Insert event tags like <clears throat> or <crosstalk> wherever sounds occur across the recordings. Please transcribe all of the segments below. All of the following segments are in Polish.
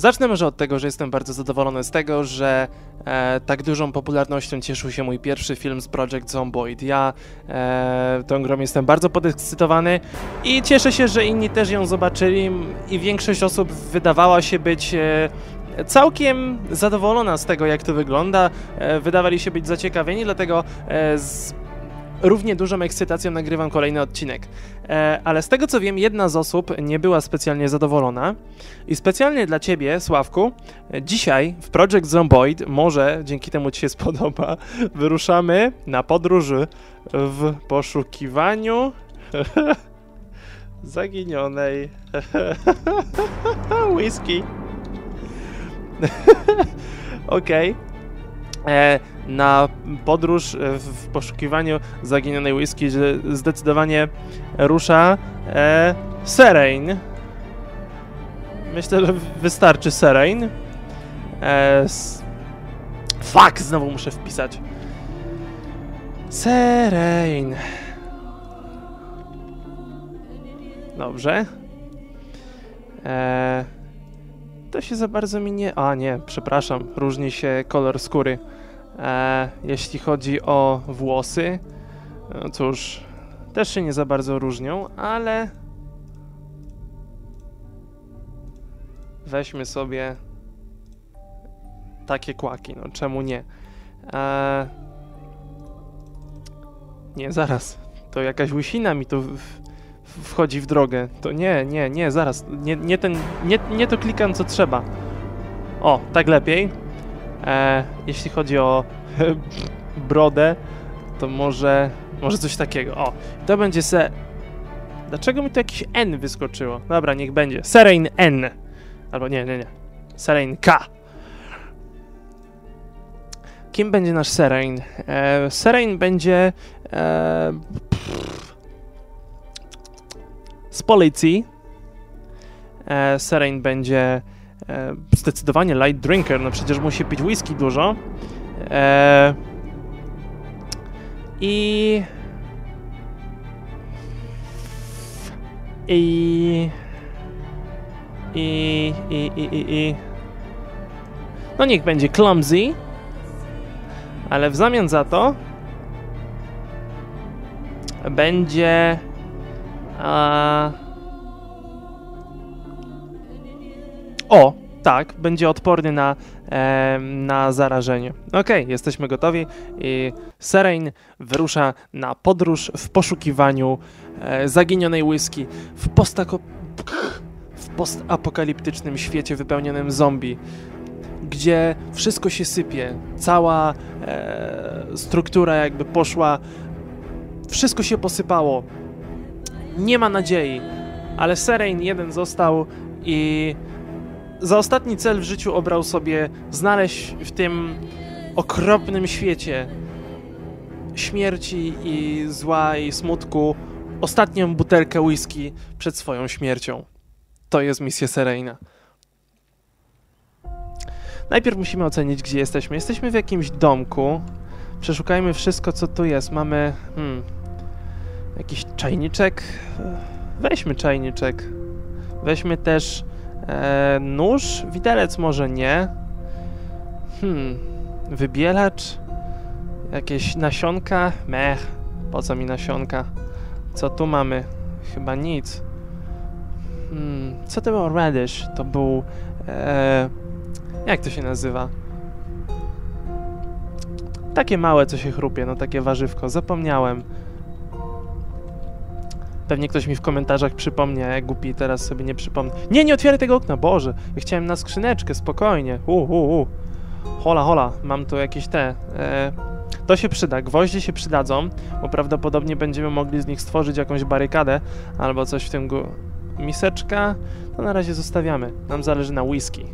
Zacznę może od tego, że jestem bardzo zadowolony z tego, że e, tak dużą popularnością cieszył się mój pierwszy film z Project Zomboid. Ja e, tą grą jestem bardzo podekscytowany i cieszę się, że inni też ją zobaczyli i większość osób wydawała się być e, całkiem zadowolona z tego, jak to wygląda. E, wydawali się być zaciekawieni, dlatego e, z równie dużą ekscytacją nagrywam kolejny odcinek. E, ale z tego co wiem, jedna z osób nie była specjalnie zadowolona. I specjalnie dla ciebie, Sławku, e, dzisiaj w Project Zomboid, może dzięki temu ci się spodoba, <laughs> wyruszamy na podróż w poszukiwaniu <laughs> zaginionej <laughs> whisky. Okej. E, na podróż e, w, poszukiwaniu zaginionej whisky, że zdecydowanie rusza e. Myślę, że wystarczy Serain. E, s- fuck, znowu muszę wpisać. Serain. Dobrze. E, to się za bardzo mi nie... A nie, przepraszam, różni się kolor skóry. E, jeśli chodzi o włosy, no cóż, też się nie za bardzo różnią, ale weźmy sobie takie kłaki, no czemu nie? E, nie, zaraz, to jakaś łysina mi tu w, wchodzi w drogę. To nie, nie, nie, zaraz, nie, nie ten, nie, nie to klikam co trzeba. O, tak lepiej. E, jeśli chodzi o <laughs> brodę, to może, może coś takiego. O, to będzie se... Dlaczego mi tu jakiś N wyskoczyło? Dobra, niech będzie. Serain N. Albo nie, nie, nie. Serain K. Kim będzie nasz Serain? E, Serain będzie... E, z policji. E, Serain będzie e, zdecydowanie light drinker, no przecież musi pić whisky dużo. E, I... I... I... I... I... I... I... No niech będzie clumsy. Ale w zamian za to... Będzie... tak, będzie odporny na, em, na zarażenie. Okej, jesteśmy gotowi i Serain wyrusza na podróż w poszukiwaniu e, zaginionej whisky w, postako- w postapokaliptycznym świecie wypełnionym zombie, gdzie wszystko się sypie, cała e, struktura jakby poszła, wszystko się posypało, nie ma nadziei, ale Serain jeden został i za ostatni cel w życiu obrał sobie znaleźć w tym okropnym świecie śmierci i zła i smutku ostatnią butelkę whisky przed swoją śmiercią. To jest misja Seraina. Najpierw musimy ocenić, gdzie jesteśmy. Jesteśmy w jakimś domku. Przeszukajmy wszystko, co tu jest. Mamy... Hmm, jakiś czajniczek. Weźmy czajniczek. Weźmy też e, nóż. Widelec może nie. Hmm. Wybielacz. Jakieś nasionka. Mech. Po co mi nasionka? Co tu mamy? Chyba nic. Hmm. Co to był radish? To był... E, jak to się nazywa? Takie małe, co się chrupie, no takie warzywko. Zapomniałem. Pewnie ktoś mi w komentarzach przypomni, a ja głupi teraz sobie nie przypomnę. Nie, nie otwieraj tego okna, Boże! Ja chciałem na skrzyneczkę, spokojnie. U, u, u. Hola, hola, mam tu jakieś te... E, to się przyda, gwoździe się przydadzą, bo prawdopodobnie będziemy mogli z nich stworzyć jakąś barykadę albo coś w tym... Gu... Miseczka? To na razie zostawiamy. Nam zależy na whisky.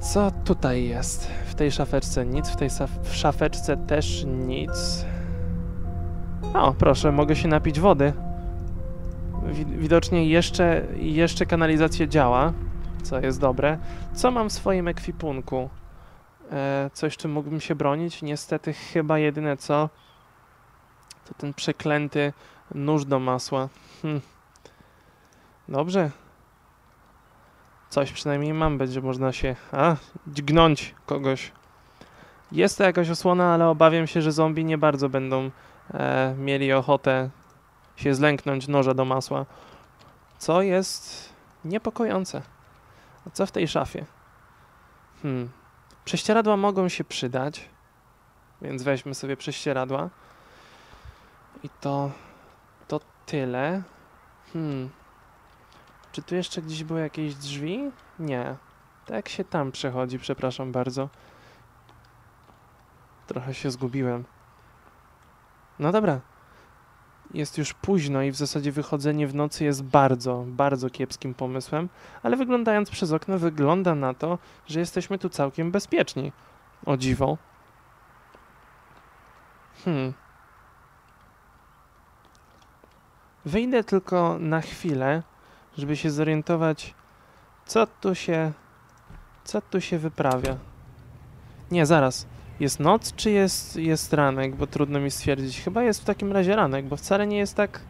Co tutaj jest? W tej szafeczce nic, w tej szafeczce też nic. O, proszę, mogę się napić wody. Wi- widocznie jeszcze, jeszcze kanalizacja działa, co jest dobre. Co mam w swoim ekwipunku? E, coś, czym mógłbym się bronić? Niestety chyba jedyne co, to ten przeklęty nóż do masła. Hm. Dobrze. Coś przynajmniej mam, będzie można się a, dźgnąć kogoś. Jest to jakaś osłona, ale obawiam się, że zombie nie bardzo będą e, mieli ochotę się zlęknąć noża do masła. Co jest niepokojące. A co w tej szafie? Hmm. Prześcieradła mogą się przydać, więc weźmy sobie prześcieradła. I to, to tyle. Hmm. Czy tu jeszcze gdzieś były jakieś drzwi? Nie. Tak się tam przechodzi, przepraszam bardzo. Trochę się zgubiłem. No dobra. Jest już późno i w zasadzie wychodzenie w nocy jest bardzo, bardzo kiepskim pomysłem, ale wyglądając przez okno wygląda na to, że jesteśmy tu całkiem bezpieczni. O dziwo. Hmm. Wyjdę tylko na chwilę, żeby się zorientować, co tu się, co tu się wyprawia. Nie, zaraz. Jest noc, czy jest, jest ranek? Bo trudno mi stwierdzić. Chyba jest w takim razie ranek, bo wcale nie jest tak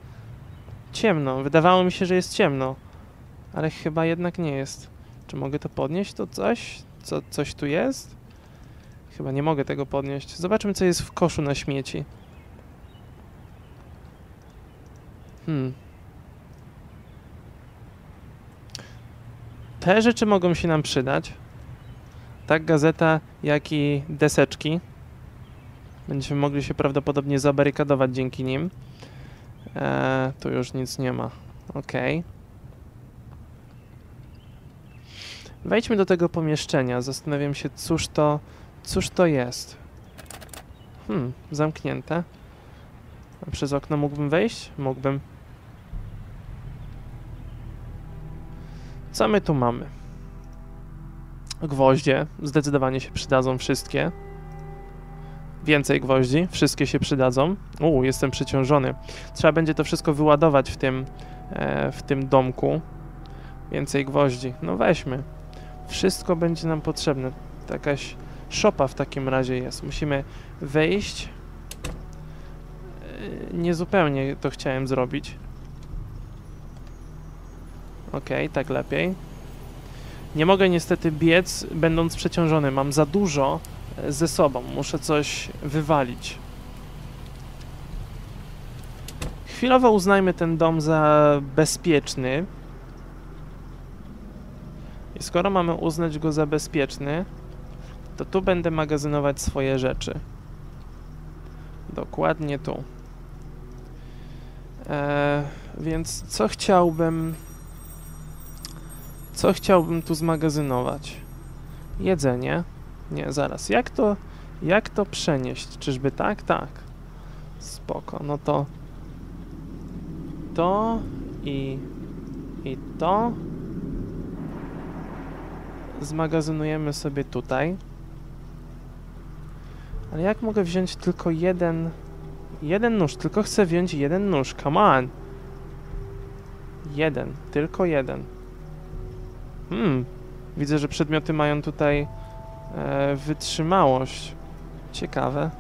ciemno. Wydawało mi się, że jest ciemno, ale chyba jednak nie jest. Czy mogę to podnieść? To coś? Co, coś tu jest? Chyba nie mogę tego podnieść. Zobaczmy, co jest w koszu na śmieci. Hmm. Te rzeczy mogą się nam przydać. Tak gazeta, jak i deseczki. Będziemy mogli się prawdopodobnie zabarykadować dzięki nim. Eee, tu już nic nie ma. Ok. Wejdźmy do tego pomieszczenia. Zastanawiam się, cóż to, cóż to jest. Hmm, zamknięte. A przez okno mógłbym wejść? Mógłbym. Co my tu mamy? Gwoździe. Zdecydowanie się przydadzą wszystkie. Więcej gwoździ. Wszystkie się przydadzą. Uuu, jestem przeciążony. Trzeba będzie to wszystko wyładować w tym, e, w tym domku. Więcej gwoździ. No weźmy. Wszystko będzie nam potrzebne. Jakaś szopa w takim razie jest. Musimy wejść. E, niezupełnie to chciałem zrobić. Okej, okay, tak lepiej. Nie mogę niestety biec, będąc przeciążony. Mam za dużo e, ze sobą. Muszę coś wywalić. Chwilowo uznajmy ten dom za bezpieczny. I skoro mamy uznać go za bezpieczny, to tu będę magazynować swoje rzeczy. Dokładnie tu. Eee, więc co chciałbym... Co chciałbym tu zmagazynować? Jedzenie. Nie, zaraz. Jak to, jak to przenieść? Czyżby tak? Tak. Spoko. No to to i i to zmagazynujemy sobie tutaj. Ale jak mogę wziąć tylko jeden jeden nóż? Tylko chcę wziąć jeden nóż. Come on. Jeden. Tylko jeden. Hmm, widzę, że przedmioty mają tutaj e, wytrzymałość. Ciekawe.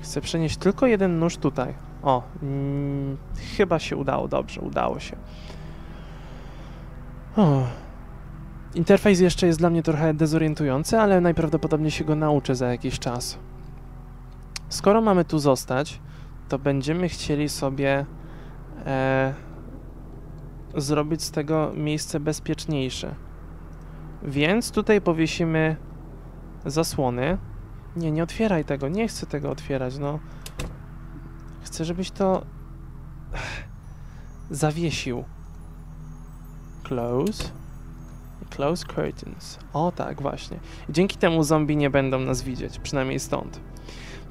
Chcę przenieść tylko jeden nóż tutaj. O, mm, chyba się udało, dobrze, udało się. O. Interfejs jeszcze jest dla mnie trochę dezorientujący, ale najprawdopodobniej się go nauczę za jakiś czas. Skoro mamy tu zostać, to będziemy chcieli sobie e, zrobić z tego miejsce bezpieczniejsze. Więc tutaj powiesimy zasłony. Nie, nie otwieraj tego, nie chcę tego otwierać, no. Chcę, żebyś to <sighs> zawiesił. Close. Close curtains. O tak, właśnie. Dzięki temu zombie nie będą nas widzieć, przynajmniej stąd.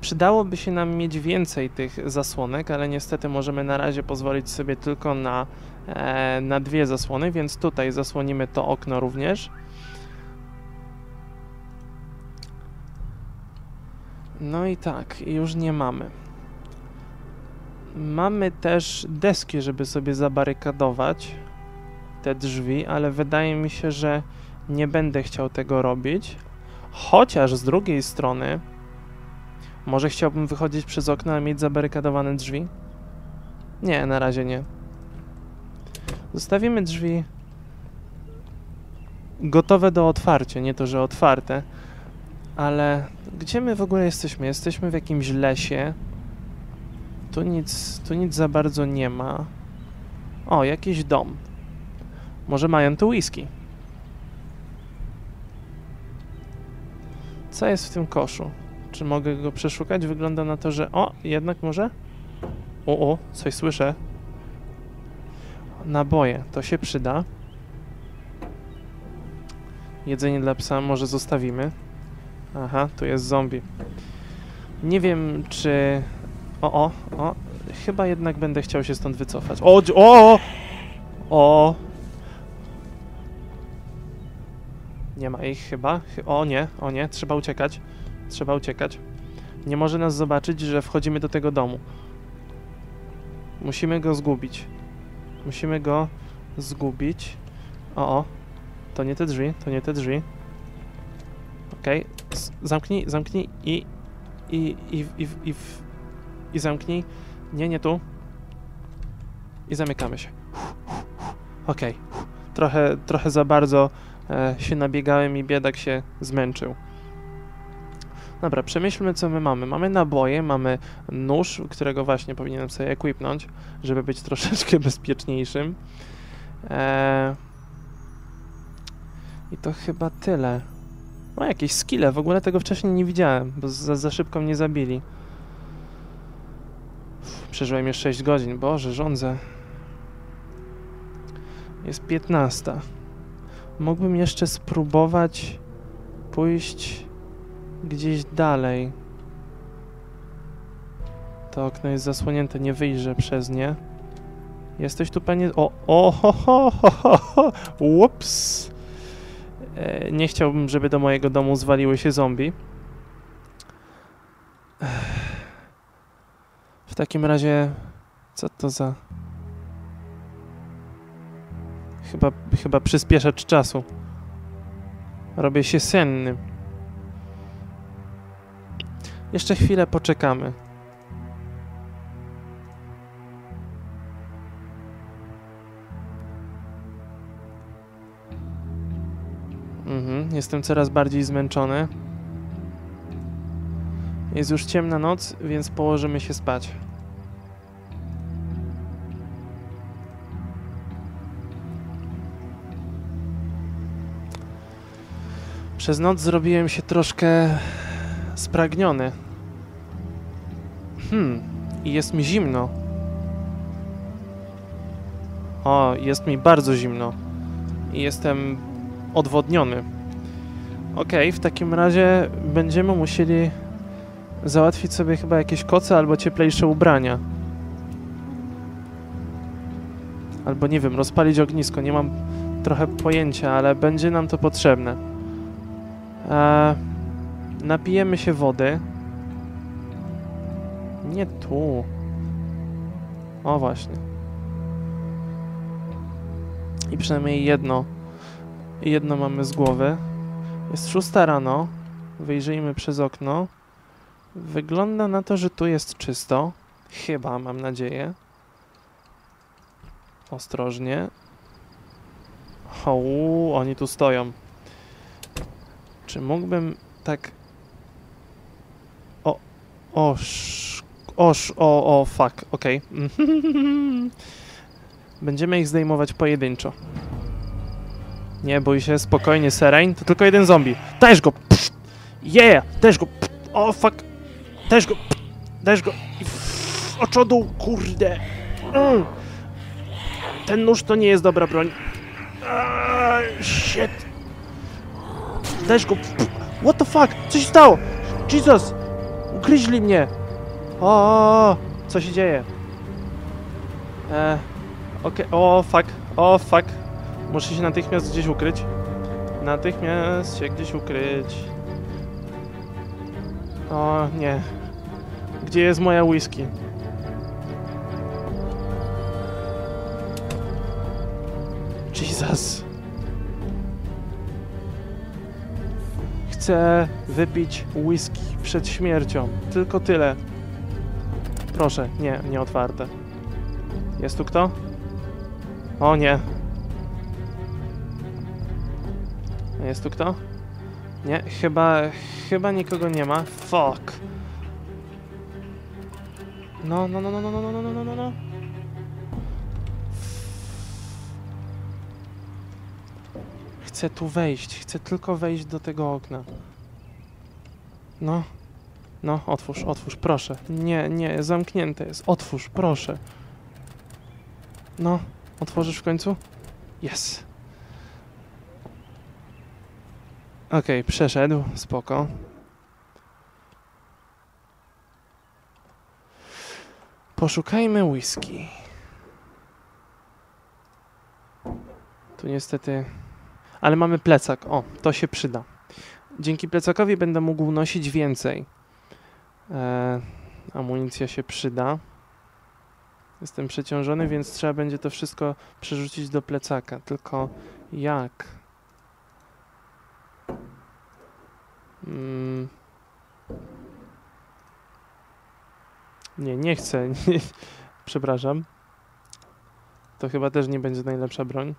Przydałoby się nam mieć więcej tych zasłonek, ale niestety możemy na razie pozwolić sobie tylko na, e, na dwie zasłony, więc tutaj zasłonimy to okno również. No i tak, już nie mamy. Mamy też deski, żeby sobie zabarykadować te drzwi, ale wydaje mi się, że nie będę chciał tego robić. Chociaż z drugiej strony może chciałbym wychodzić przez okno, a mieć zabarykadowane drzwi? Nie, na razie nie. Zostawimy drzwi gotowe do otwarcia, nie to, że otwarte. Ale gdzie my w ogóle jesteśmy? Jesteśmy w jakimś lesie. Tu nic, tu nic za bardzo nie ma. O, jakiś dom. Może mają tu whisky. Co jest w tym koszu? Czy mogę go przeszukać? Wygląda na to, że... O, jednak może? O, o, coś słyszę. Naboje, to się przyda. Jedzenie dla psa może zostawimy. Aha, tu jest zombie. Nie wiem, czy... O, o, o. Chyba jednak będę chciał się stąd wycofać. O, o! O! Nie ma ich chyba. Chy- O nie, o nie, trzeba uciekać. Trzeba uciekać. Nie może nas zobaczyć, że wchodzimy do tego domu. Musimy go zgubić. Musimy go zgubić. O, o. To nie te drzwi, to nie te drzwi. Okej. S- Zamknij, zamknij i... I, i, i, i, i zamknij. Nie, nie tu. I zamykamy się. Okej. Trochę, trochę za bardzo e, się nabiegałem i biedak się zmęczył. Dobra, przemyślmy co my mamy. Mamy naboje, mamy nóż, którego właśnie powinienem sobie equipnąć, żeby być troszeczkę <laughs> bezpieczniejszym. E, I to chyba tyle. No jakieś skille, w ogóle tego wcześniej nie widziałem, bo za, za szybko mnie zabili. Przeżyłem już 6 godzin, boże, rządzę. Jest 15. Mógłbym jeszcze spróbować pójść gdzieś dalej. To okno jest zasłonięte, nie wyjrzę przez nie. Jesteś tu, panie... O, o, ho, ho, ho, ho. Ups. E, nie chciałbym, żeby do mojego domu zwaliły się zombie. W takim razie... Co to za... Chyba, chyba przyspieszacz czasu. Robię się senny. Jeszcze chwilę poczekamy. Mhm, jestem coraz bardziej zmęczony. Jest już ciemna noc, więc położymy się spać. Przez noc zrobiłem się troszkę spragniony. Hmm, i jest mi zimno. O, jest mi bardzo zimno. I jestem odwodniony. Okej, w takim razie będziemy musieli załatwić sobie chyba jakieś koce albo cieplejsze ubrania. Albo nie wiem, rozpalić ognisko. Nie mam trochę pojęcia, ale będzie nam to potrzebne. Eee, napijemy się wody. Nie tu. O właśnie. I przynajmniej jedno. Jedno mamy z głowy. Jest szósta rano. Wyjrzyjmy przez okno. Wygląda na to, że tu jest czysto. Chyba, mam nadzieję. Ostrożnie. O, oni tu stoją. Czy mógłbym tak... O, o, sz, o, o, fuck, okej. <laughs> Będziemy ich zdejmować pojedynczo. Nie bój się, spokojnie, Serain, to tylko jeden zombie. Dajesz go! Yeah! Dajesz go! O, fuck! Dajesz go! Dajesz go! Oczodu, kurde! Mm. Ten nóż to nie jest dobra broń. Shit! Dajesz go! What the fuck? Co się stało? Jesus! Ugryźli mnie! O, co się dzieje? E, okej, o, fuck, o, fuck. Muszę się natychmiast gdzieś ukryć. Natychmiast się gdzieś ukryć. O, nie. Gdzie jest moja whisky? Jesus. Chcę wypić whisky przed śmiercią. Tylko tyle. Proszę, nie, nie otwarte. Jest tu kto? O nie. Jest tu kto? Nie, chyba, chyba nikogo nie ma. Fuck. No, no, no, no, no, no, no, no, no, no, Chcę tu wejść, chcę tylko wejść do tego okna. No, no, otwórz, otwórz, proszę. Nie, nie, zamknięte jest. Otwórz, proszę. No, otworzysz w końcu? Yes. Okej, przeszedł, spoko. Poszukajmy whisky. Tu niestety... Ale mamy plecak. O, to się przyda. Dzięki plecakowi będę mógł nosić więcej. E, amunicja się przyda. Jestem przeciążony, więc trzeba będzie to wszystko przerzucić do plecaka. Tylko jak? Mm. Nie, nie chcę. <laughs> Przepraszam. To chyba też nie będzie najlepsza broń.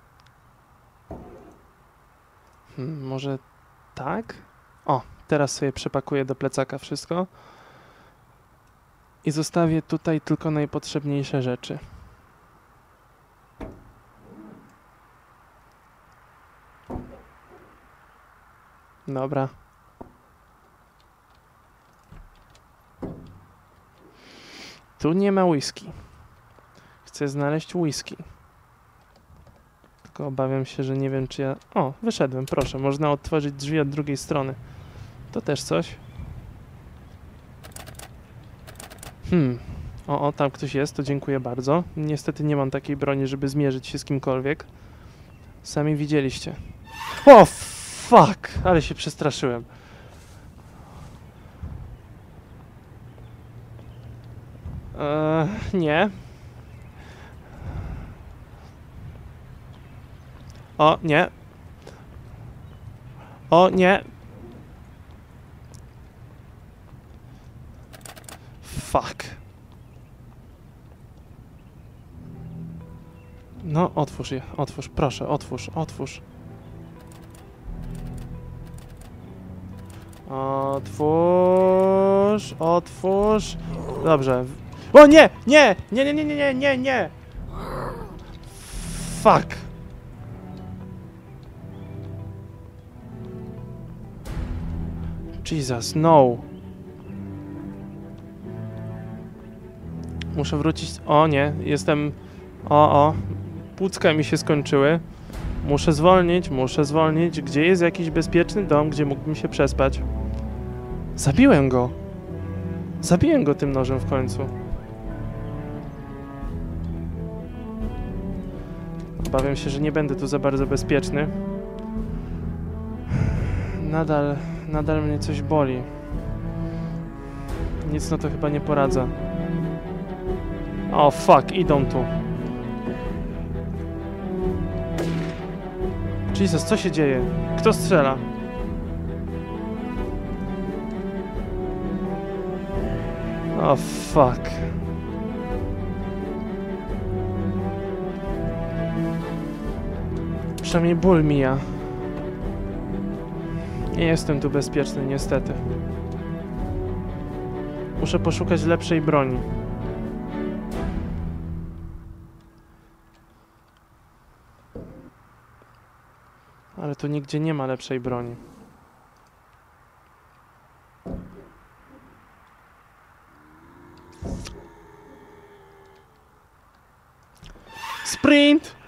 Hmm, może tak? O, teraz sobie przepakuję do plecaka wszystko. I zostawię tutaj tylko najpotrzebniejsze rzeczy. Dobra. Tu nie ma whisky. Chcę znaleźć whisky. Tylko obawiam się, że nie wiem czy ja... O, wyszedłem, proszę. Można otworzyć drzwi od drugiej strony. To też coś. Hmm. O, o, tam ktoś jest, to dziękuję bardzo. Niestety nie mam takiej broni, żeby zmierzyć się z kimkolwiek. Sami widzieliście. O, fuck! Ale się przestraszyłem. Eee, nie. O, nie. O, nie. Fuck. No, otwórz je, otwórz, proszę, otwórz, otwórz. Otwórz, otwórz. Dobrze. O nie, nie, nie, nie, nie, nie, nie, nie. Fuck. Jesus, no. Muszę wrócić. O nie, jestem. O, o. Płucka mi się skończyły. Muszę zwolnić, muszę zwolnić. Gdzie jest jakiś bezpieczny dom, gdzie mógłbym się przespać? Zabiłem go. Zabiłem go tym nożem w końcu. Obawiam się, że nie będę tu za bardzo bezpieczny. Nadal, nadal mnie coś boli. Nic na to chyba nie poradza. O, fuck, idą tu. Jesus, co się dzieje? Kto strzela? O, fuck. Przynajmniej ból mija. Nie jestem tu bezpieczny, niestety. Muszę poszukać lepszej broni. Ale tu nigdzie nie ma lepszej broni. Sprint!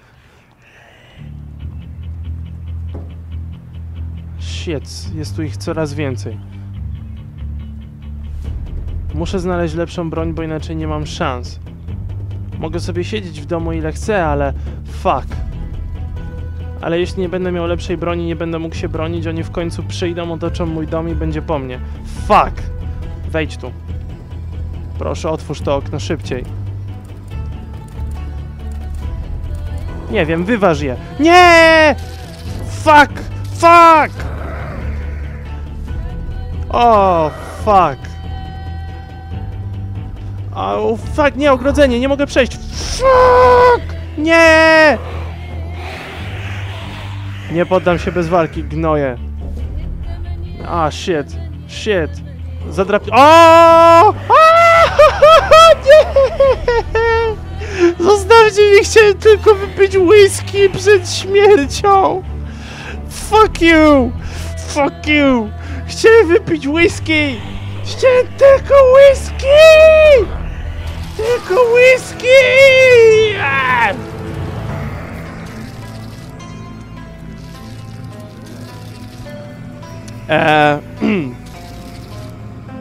Jest tu ich coraz więcej. Muszę znaleźć lepszą broń, bo inaczej nie mam szans. Mogę sobie siedzieć w domu ile chcę, ale fuck. Ale jeśli nie będę miał lepszej broni, nie będę mógł się bronić, oni w końcu przyjdą, otoczą mój dom i będzie po mnie. Fuck! Wejdź tu. Proszę, otwórz to okno szybciej. Nie wiem, wyważ je. Nie! Fuck! Fuck! O, fuck. O, fuck, nie, ogrodzenie, nie mogę przejść. Fuck! Nie! Nie poddam się bez walki, gnoję. A, shit. Shit. Zadrap... O! <laughs> Nie! Zostawcie mnie, chciałem tylko wypić whisky przed śmiercią. Fuck you! Fuck you! Chciałem wypić whisky! Chciałem tylko whisky! Tylko whisky! Eee, <clears throat>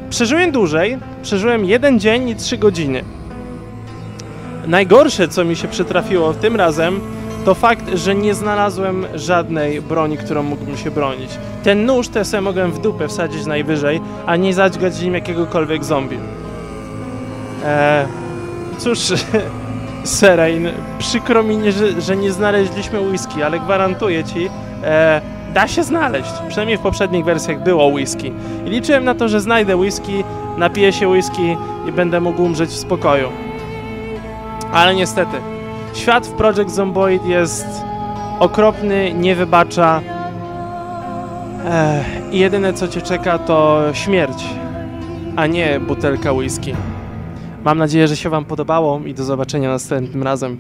przeżyłem dłużej. Przeżyłem jeden dzień i trzy godziny. Najgorsze, co mi się przytrafiło tym razem, to fakt, że nie znalazłem żadnej broni, którą mógłbym się bronić. Ten nóż ja sobie mogłem w dupę wsadzić najwyżej, a nie zadźgać nim jakiegokolwiek zombie. Eee, cóż, <laughs> Serain, przykro mi, że, że nie znaleźliśmy whisky, ale gwarantuję ci, e, da się znaleźć. Przynajmniej w poprzednich wersjach było whisky. I liczyłem na to, że znajdę whisky, napiję się whisky i będę mógł umrzeć w spokoju. Ale niestety, świat w Project Zomboid jest okropny, nie wybacza. I jedyne co cię czeka to śmierć, a nie butelka whisky. Mam nadzieję, że się Wam podobało i do zobaczenia następnym razem.